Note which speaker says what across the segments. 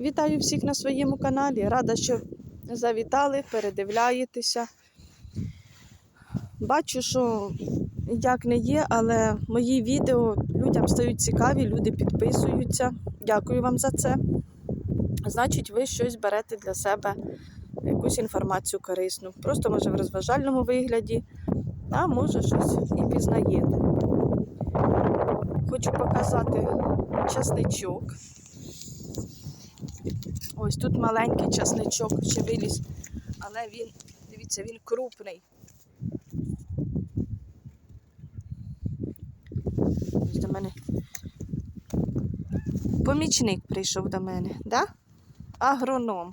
Speaker 1: Вітаю всіх на своєму каналі. Рада, що завітали, передивляєтеся. Бачу, що як не є, але мої відео людям стають цікаві, люди підписуються. Дякую вам за це. Значить, ви щось берете для себе, якусь інформацію корисну. Просто може в розважальному вигляді, а може щось і пізнаєте. Хочу показати часничок. Ось тут маленький часничок ще виліз, але він, дивіться, він крупний. Ось до мене. Помічник прийшов до мене, да? Агроном.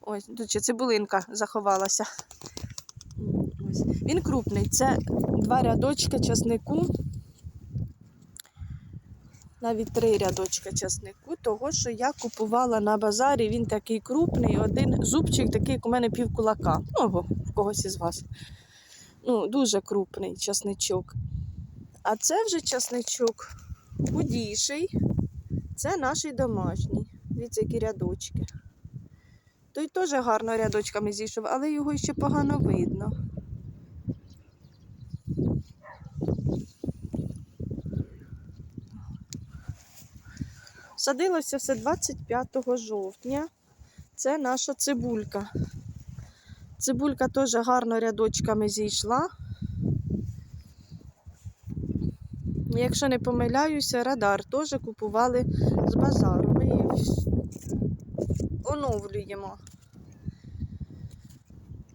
Speaker 1: Ось, тут ще цибулинка заховалася. Ось. Він крупний. Це два рядочки часнику. Навіть три рядочка часнику, того, що я купувала на базарі, він такий крупний, один зубчик такий, як у мене пів кулака. Ну, або когось із вас. Ну, дуже крупний часничок. А це вже часничок худіший. Це наш домашній. Дивіться, які рядочки. Той теж гарно рядочками зійшов, але його ще погано видно. Садилося все 25 жовтня. Це наша цибулька. Цибулька теж гарно рядочками зійшла. Якщо не помиляюся, радар теж купували з базару. Ми її оновлюємо.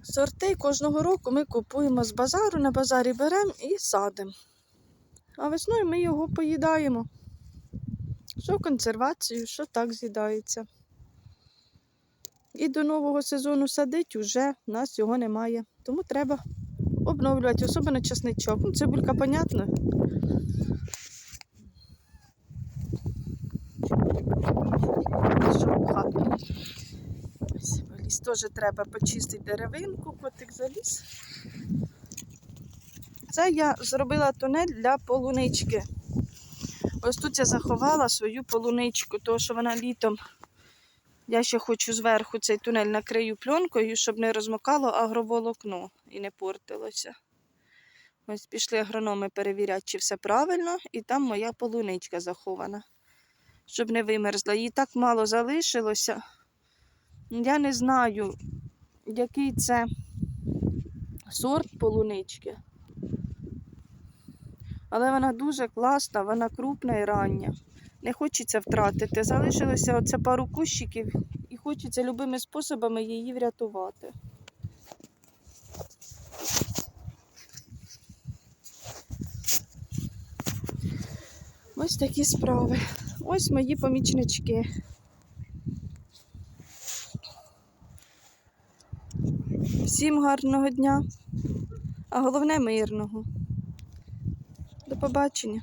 Speaker 1: Сорти кожного року ми купуємо з базару, на базарі беремо і садимо. А весною ми його поїдаємо. Що консервацію, що так з'їдається. І до нового сезону садить уже в нас його немає. Тому треба обновлювати, особливо чесничок. Ну, цибулька, понятно. Ось, теж треба почистити деревинку, котик заліз. Це я зробила тунель для полунички. Ось тут я заховала свою полуничку, тому що вона літом. Я ще хочу зверху цей тунель накрию пленкою, щоб не розмокало агроволокно і не портилося. Ось пішли агрономи перевіряти, чи все правильно, і там моя полуничка захована, щоб не вимерзла. Її так мало залишилося. Я не знаю, який це сорт полунички. Але вона дуже класна, вона крупна і рання. Не хочеться втратити. Залишилося оце пару кущиків і хочеться любими способами її врятувати. Ось такі справи. Ось мої помічнички. Всім гарного дня, а головне мирного. До побачення.